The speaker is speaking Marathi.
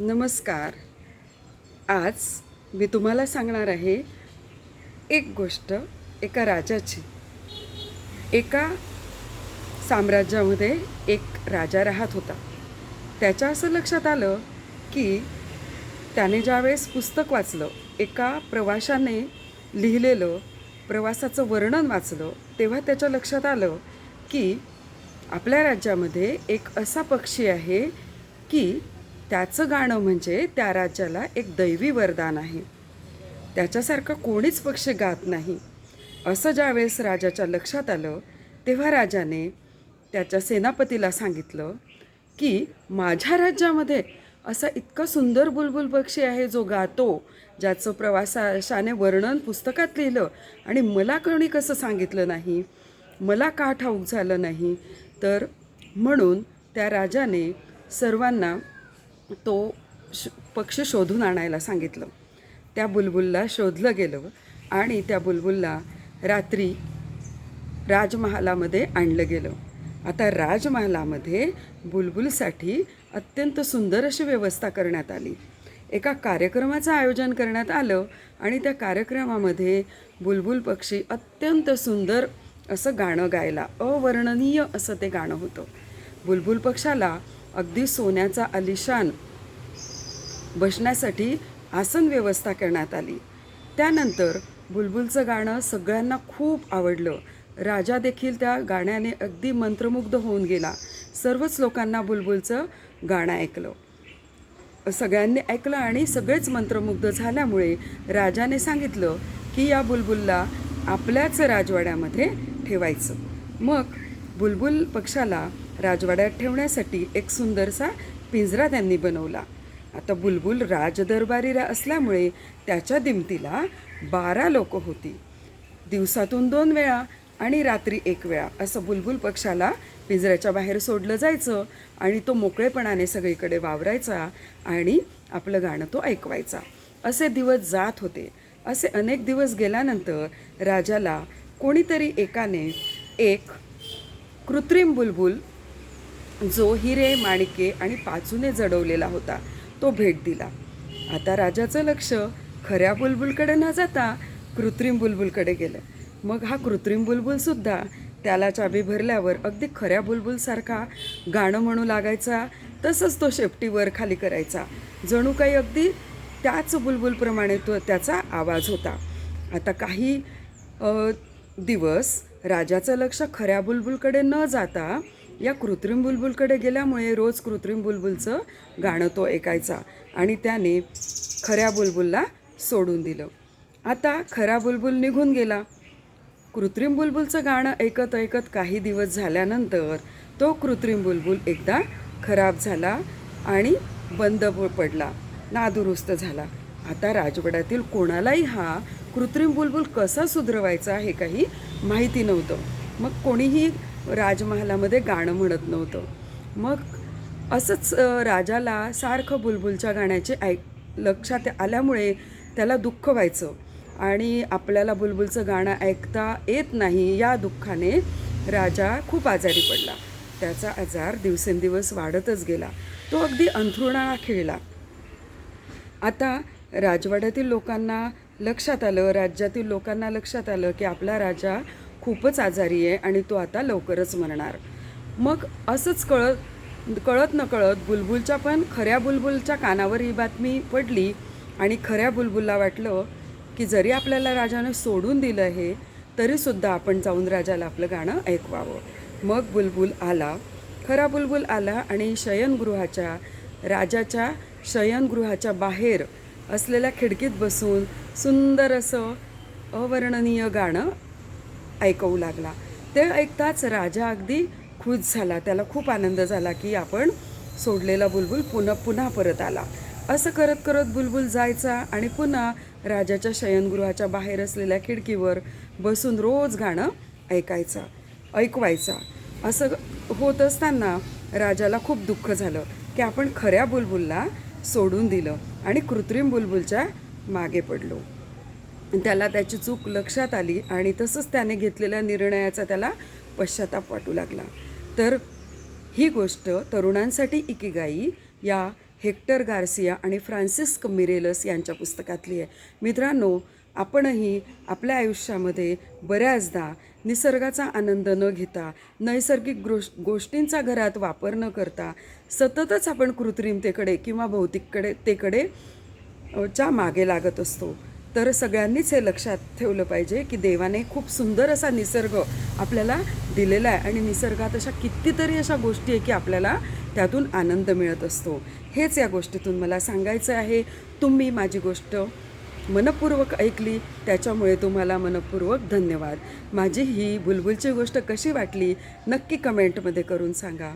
नमस्कार. आज मी तुम्हाला सांगणार आहे एक गोष्ट एका राजाची. एका साम्राज्यामध्ये एक राजा राहत होता. त्याच्या असं लक्षात आलं की त्याने ज्यावेळेस पुस्तक वाचलं एका प्रवाशाने लिहिलेलं प्रवासाचं वर्णन वाचलं तेव्हा त्याच्या लक्षात आलं की आपल्या राज्यामध्ये एक असा पक्षी आहे की त्याचं गाणं म्हणजे त्या राज्याला एक दैवी वरदान आहे. त्याच्यासारखं कोणीच पक्षी गात नाही. असं ज्यावेळेस राजाच्या लक्षात आलं तेव्हा राजाने त्याच्या सेनापतीला सांगितलं की माझ्या राज्यामध्ये असा इतका सुंदर बुलबुल पक्षी आहे जो गातो ज्याचं प्रवासाशाने वर्णन पुस्तकात लिहिलं आणि मला कोणी कसं सांगितलं नाही? मला का ठाऊक झालं नाही? तर म्हणून त्या राजाने सर्वांना तो श पक्ष शोधून आणायला सांगितलं. त्या बुलबुलला शोधलं गेलं आणि त्या बुलबुलला रात्री राजमहालामध्ये आणलं गेलं. आता राजमहालामध्ये बुलबुलसाठी अत्यंत सुंदर अशी व्यवस्था करण्यात आली. एका कार्यक्रमाचं आयोजन करण्यात आलं आणि त्या कार्यक्रमामध्ये बुलबुल पक्षी अत्यंत सुंदर असं गाणं गायला. अवर्णनीय असं ते गाणं होतं. बुलबुल पक्षाला अगदी सोन्याचा आलिशान बसण्यासाठी आसन व्यवस्था करण्यात आली. त्यानंतर बुलबुलचं गाणं सगळ्यांना खूप आवडलं. राजा देखील त्या गाण्याने अगदी मंत्रमुग्ध होऊन गेला. सर्वच लोकांना बुलबुलचं गाणं ऐकलं. सगळ्यांनी ऐकलं आणि सगळेच मंत्रमुग्ध झाल्यामुळे राजाने सांगितलं की या बुलबुलला आपल्याच राजवाड्यामध्ये ठेवायचं. मग बुलबुल पक्षाला राजवाड्यात ठेवण्यासाठी एक सुंदरसा पिंजरा त्यांनी बनवला. आता बुलबुल राजदरबारी असल्यामुळे त्याच्या दिमतीला बारा लोक होती. दिवसातून दोन वेळा आणि रात्री एक वेळा असं बुलबुल पक्षाला पिंजऱ्याच्या बाहेर सोडलं जायचं आणि तो मोकळेपणाने सगळीकडे वावरायचा आणि आपलं गाणं तो ऐकवायचा. असे दिवस जात होते. असे अनेक दिवस गेल्यानंतर राजाला कोणीतरी एकाने एक कृत्रिम बुलबुल जो हिरे माणिके आणि पाचूने जडवलेला होता तो भेट दिला. आता राजाचं लक्ष खऱ्या बुलबुलकडे न जाता कृत्रिम बुलबुलकडे गेलं. मग हा कृत्रिम बुलबुलसुद्धा त्याला चाबी भरल्यावर अगदी खऱ्या बुलबुलसारखा गाणं म्हणू लागायचा तसंच तो शेपटीवर खाली करायचा. जणू काही अगदी त्याच बुलबुलप्रमाणे तो त्याचा आवाज होता. आता काही दिवस राजाचं लक्ष खऱ्या बुलबुलकडे न जाता या कृत्रिम बुलबुलकडे गेल्यामुळे रोज कृत्रिम बुलबुलचं गाणं तो ऐकायचा आणि त्याने खऱ्या बुलबुलला सोडून दिलं. आता खरा बुलबुल निघून गेला. कृत्रिम बुलबुलचं गाणं ऐकत ऐकत काही दिवस झाल्यानंतर तो कृत्रिम बुलबुल एकदा खराब झाला आणि बंद पडला नादुरुस्त झाला. आता राजवाड्यातील कोणालाही हा कृत्रिम बुलबुल कसा सुधरवायचा हे काही माहिती नव्हतं. मग कोणीही राजमहालामध्ये गाणं म्हणत नव्हतं. मग असंच राजाला सारखं बुलबुलच्या गाण्याचे ऐक लक्षात आल्यामुळे त्याला दुःख व्हायचं. आणि आपल्याला बुलबुलचं गाणं ऐकता येत नाही या दुःखाने राजा खूप आजारी पडला. त्याचा आजार दिवसेंदिवस वाढतच गेला. तो अगदी अंथरुणाळा खेळला. आता राजवाड्यातील लोकांना लक्षात आलं राज्यातील लोकांना लक्षात आलं की आपला राजा खूपच आजारी आहे आणि तो आता लवकरच मरणार. मग असंच कळत कळत न कळत बुलबुलच्या पण खऱ्या बुलबुलच्या कानावर ही बातमी पडली आणि खऱ्या बुलबुलला वाटलं की जरी आपल्याला राजाने सोडून दिलं आहे तरीसुद्धा आपण जाऊन राजाला आपलं गाणं ऐकवावं. मग बुलबुल आला. खरा बुलबुल आला आणि शयनगृहाच्या राजाच्या शयनगृहाच्या बाहेर असलेल्या खिडकीत बसून सुंदर असं अवर्णनीय गाणं ऐकवू लागला. ते ऐकताच राजा अगदी खुश झाला. त्याला खूप आनंद झाला की आपण सोडलेला बुलबुल पुन्हा पुन्हा परत आला. असं करत करत बुलबुल जायचा आणि पुन्हा राजाच्या शयनगृहाच्या बाहेर असलेल्या खिडकीवर बसून रोज गाणं ऐकायचं ऐकवायचा. असं होत असताना राजाला खूप दुःख झालं की आपण खऱ्या बुलबुलला सोडून दिलं आणि कृत्रिम बुलबुलच्या मागे पडलो. त्याला त्याची चूक लक्षात आली आणि तसंच त्याने घेतलेल्या निर्णयाचा त्याला पश्चाताप वाटू लागला. तर ही गोष्ट तरुणांसाठी इकिगाई या हेक्टर गार्सिया आणि फ्रान्सिस्क मिरेलस यांच्या पुस्तकातली आहे. मित्रांनो आपणही आपल्या आयुष्यामध्ये बऱ्याचदा निसर्गाचा आनंद न घेता नैसर्गिक गोष गोष्टींचा घरात वापर न करता सततच आपण कृत्रिमतेकडे किंवा भौतिककडे तेकडे च्या मागे लागत असतो. तर सगळ्यांनीच हे लक्षात ठेवलं पाहिजे की देवाने खूप सुंदर असा निसर्ग आपल्याला दिलेला आहे. आणि निसर्गात अशा कितीतरी अशा गोष्टी आहे की आपल्याला त्यातून आनंद मिळत असतो. हेच या गोष्टीतून मला सांगायचं आहे. तुम्ही माझी गोष्ट मनपूर्वक ऐकली त्याच्यामुळे तुम्हाला मनपूर्वक धन्यवाद. माझी ही बुलबुलची गोष्ट कशी वाटली नक्की कमेंटमध्ये करून सांगा.